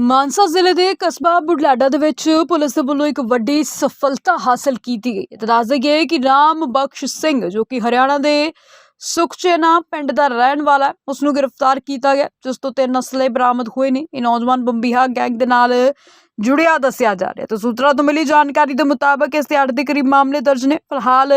ਮਾਨਸਾ ਜ਼ਿਲ੍ਹੇ ਦੇ ਕਸਬਾ ਬੁਢਲਾਡਾ ਦੇ ਵਿੱਚ ਪੁਲਿਸ ਦੇ ਵੱਲੋਂ ਇੱਕ ਵੱਡੀ ਸਫਲਤਾ ਹਾਸਲ ਕੀਤੀ ਗਈ ਹੈ। ਦੱਸ ਦਈਏ ਕਿ ਰਾਮ ਬਖਸ਼ ਸਿੰਘ, ਜੋ ਕਿ ਹਰਿਆਣਾ ਦੇ ਸੁਖਚੇਨਾ ਪਿੰਡ ਦਾ ਰਹਿਣ ਵਾਲਾ ਹੈ ਉਸ ਨੂੰ ਗ੍ਰਿਫਤਾਰ ਕੀਤਾ ਗਿਆ, ਜਿਸ ਤੋਂ ਤਿੰਨ ਅਸਲੇ ਬਰਾਮਦ ਹੋਏ ਨੇ। ਇਹ ਨੌਜਵਾਨ ਬੰਬੀਹਾ ਗੈਂਗ ਦੇ ਨਾਲ ਜੁੜਿਆ ਦੱਸਿਆ ਜਾ ਰਿਹਾ ਤੇ ਸੂਤਰਾਂ ਤੋਂ ਮਿਲੀ ਜਾਣਕਾਰੀ ਦੇ ਮੁਤਾਬਕ ਇਸ ਦੇ ਅੱਠ ਦੇ ਕਰੀਬ ਮਾਮਲੇ ਦਰਜ ਨੇ। ਫਿਲਹਾਲ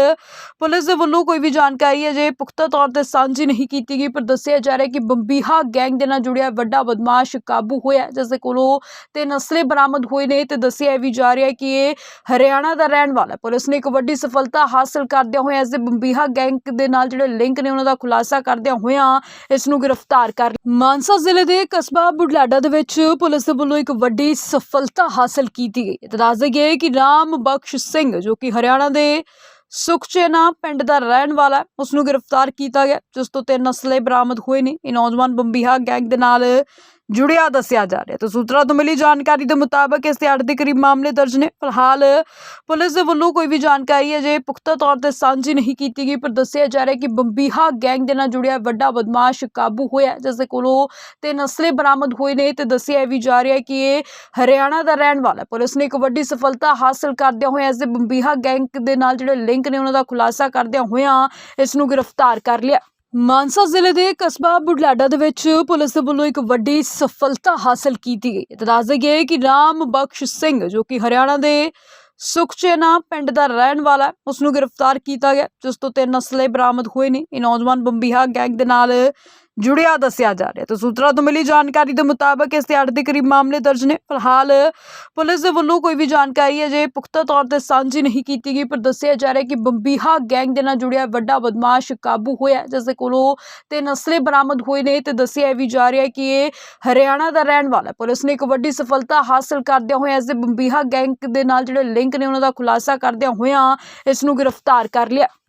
ਪੁਲਿਸ ਦੇ ਵੱਲੋਂ ਕੋਈ ਵੀ ਜਾਣਕਾਰੀ ਅਜੇ ਪੁਖਤਾ ਤੌਰ ਤੇ ਸਾਂਝੀ ਨਹੀਂ ਕੀਤੀ ਗਈ, ਪਰ ਦੱਸਿਆ ਜਾ ਰਿਹਾ ਕਿ ਬੰਬੀਹਾ ਗੈਂਗ ਦੇ ਨਾਲ ਜੁੜਿਆ ਵੱਡਾ ਬਦਮਾਸ਼ ਕਾਬੂ ਹੋਇਆ ਜਿਸ ਦੇ ਕੋਲੋਂ ਤਿੰਨ ਅਸਲੇ ਬਰਾਮਦ ਹੋਏ ਨੇ। ਤੇ ਦੱਸਿਆ ਵੀ ਜਾ ਰਿਹਾ ਕਿ ਇਹ ਹਰਿਆਣਾ ਦਾ ਰਹਿਣ ਵਾਲਾ ਪੁਲਿਸ ਨੇ ਇੱਕ ਵੱਡੀ ਸਫਲਤਾ ਹਾਸਲ ਕਰਦਿਆਂ ਹੋਇਆ ਇਸ ਦੇ ਬੰਬੀਹਾ ਗੈਂਗ ਦੇ ਨਾਲ ਜਿਹੜੇ ਲਿੰਕ ਨੇ, ਉਹਨਾਂ ਦਾ ਖੁਲਾਸਾ ਕਰਦਿਆਂ ਹੋਇਆਂ ਇਸ ਨੂੰ ਗ੍ਰਿਫਤਾਰ ਕਰ ਮਾਨਸਾ ਜ਼ਿਲ੍ਹੇ ਦੇ ਕਸਬਾ ਬੁਢਲਾਡਾ ਦੇ ਵਿੱਚ ਪੁਲਿਸ ਦੇ ਵੱਲੋਂ ਇੱਕ ਵੱਡੀ ਸਫਲਤਾ ਹਾਸਲ ਕੀਤੀ ਗਈ। ਤੇ ਦੱਸ ਦਈਏ ਕਿ ਰਾਮ ਬਖਸ਼ ਸਿੰਘ, ਜੋ ਕਿ ਹਰਿਆਣਾ ਦੇ ਸੁਖਚੇਨਾ ਪਿੰਡ ਦਾ ਰਹਿਣ ਵਾਲਾ ਹੈ ਉਸ ਨੂੰ ਗ੍ਰਿਫਤਾਰ ਕੀਤਾ ਗਿਆ, ਜਿਸ ਤੋਂ ਤਿੰਨ ਅਸਲੇ ਬਰਾਮਦ ਹੋਏ ਨੇ। ਇਹ ਨੌਜਵਾਨ ਬੰਬੀਹਾ ਗੈਂਗ ਦੇ ਨਾਲ ਜੁੜਿਆ ਦੱਸਿਆ ਜਾ ਰਿਹਾ ਤੇ ਸੂਤਰਾਂ ਤੋਂ ਮਿਲੀ ਜਾਣਕਾਰੀ ਦੇ ਮੁਤਾਬਕ ਇਸ ਤੇ ਅੱਠ ਦੇ ਕਰੀਬ ਮਾਮਲੇ ਦਰਜ ਨੇ। ਫਿਲਹਾਲ ਪੁਲਿਸ ਦੇ ਵੱਲੋਂ ਕੋਈ ਵੀ ਜਾਣਕਾਰੀ ਅਜੇ ਪੁਖਤਾ ਤੌਰ ਤੇ ਸਾਂਝੀ ਨਹੀਂ ਕੀਤੀ ਗਈ, ਪਰ ਦੱਸਿਆ ਜਾ ਰਿਹਾ ਕਿ ਬੰਬੀਹਾ ਗੈਂਗ ਦੇ ਨਾਲ ਜੁੜਿਆ ਵੱਡਾ ਬਦਮਾਸ਼ ਕਾਬੂ ਹੋਇਆ ਜਿਸ ਦੇ ਕੋਲੋਂ ਤਿੰਨ ਅਸਲੇ ਬਰਾਮਦ ਹੋਏ ਨੇ ਤੇ ਦੱਸਿਆ ਵੀ ਜਾ ਰਿਹਾ ਕਿ ਇਹ ਹਰਿਆਣਾ ਦਾ ਰਹਿਣ ਵਾਲਾ ਪੁਲਿਸ ਨੇ ਇੱਕ ਵੱਡੀ ਸਫਲਤਾ ਹਾਸਲ ਕਰਦਿਆਂ ਹੋਇਆ ਇਸ ਦੇ ਬੰਬੀਹਾ ਗੈਂਗ ਦੇ ਨਾਲ ਜਿਹੜੇ ਲਿੰਕ ਨੇ ਉਹਨਾਂ ਦਾ ਖੁਲਾਸਾ ਕਰਦਿਆਂ ਹੋਇਆਂ ਇਸ ਨੂੰ ਗ੍ਰਿਫਤਾਰ ਕਰ ਲਿਆ। ਮਾਨਸਾ ਜ਼ਿਲ੍ਹੇ ਦੇ ਕਸਬਾ ਬੁਢਲਾਡਾ ਦੇ ਵਿੱਚ ਪੁਲਿਸ ਦੇ ਵੱਲੋਂ ਇੱਕ ਵੱਡੀ ਸਫਲਤਾ ਹਾਸਲ ਕੀਤੀ ਗਈ। ਹੈ ਤੇ ਦੱਸ ਦਈਏ ਕਿ ਰਾਮ ਬਖਸ਼ ਸਿੰਘ, ਜੋ ਕਿ ਹਰਿਆਣਾ ਦੇ ਸੁਖਚੇਨਾ ਪਿੰਡ ਦਾ ਰਹਿਣ ਵਾਲਾ ਹੈ ਉਸ ਨੂੰ ਗ੍ਰਿਫਤਾਰ ਕੀਤਾ ਗਿਆ, ਜਿਸ ਤੋਂ ਤਿੰਨ ਅਸਲੇ ਬਰਾਮਦ ਹੋਏ ਨੇ। ਇਹ ਨੌਜਵਾਨ ਬੰਬੀਹਾ ਗੈਂਗ ਦੇ ਨਾਲ ਜੁੜਿਆ ਦੱਸਿਆ ਜਾ ਰਿਹਾ। ਤੇ ਸੂਤਰਾਂ ਤੋਂ ਮਿਲੀ ਜਾਣਕਾਰੀ ਦੇ ਮੁਤਾਬਕ ਇਸ ਦੇ ਅੱਠ ਦੇ ਕਰੀਬ ਮਾਮਲੇ ਦਰਜ ਨੇ। ਫਿਲਹਾਲ ਪੁਲਿਸ ਦੇ ਵੱਲੋਂ ਕੋਈ ਵੀ ਜਾਣਕਾਰੀ ਅਜੇ ਪੁਖਤਾ ਤੌਰ ਤੇ ਸਾਂਝੀ ਨਹੀਂ ਕੀਤੀ ਗਈ ਪਰ ਦੱਸਿਆ ਜਾ ਰਿਹਾ ਕਿ ਬੰਬੀਹਾ ਗੈਂਗ ਦੇ ਨਾਲ ਜੁੜਿਆ ਵੱਡਾ ਬਦਮਾਸ਼ ਕਾਬੂ ਹੋਇਆ ਹੈ, ਜਿਸ ਦੇ ਕੋਲੋਂ ਤਿੰਨ ਅਸਲੇ ਬਰਾਮਦ ਹੋਏ ਨੇ। ਤੇ ਦੱਸਿਆ ਵੀ ਜਾ ਰਿਹਾ ਕਿ ਇਹ ਹਰਿਆਣਾ ਦਾ ਰਹਿਣ ਵਾਲਾ ਹੈ। ਪੁਲਿਸ ਨੇ ਇੱਕ ਵੱਡੀ ਸਫਲਤਾ ਹਾਸਲ ਕਰਦਿਆਂ ਹੋਇਆ ਇਸ ਦੇ ਬੰਬੀਹਾ ਗੈਂਗ ਦੇ ਨਾਲ ਜਿਹੜੇ ਲਿੰਕ ਨੇ ਉਹਨਾਂ ਦਾ ਖੁਲਾਸਾ ਕਰਦਿਆਂ ਹੋਇਆਂ ਇਸ ਨੂੰ ਗ੍ਰਿਫਤਾਰ ਕਰ ਲਿਆ।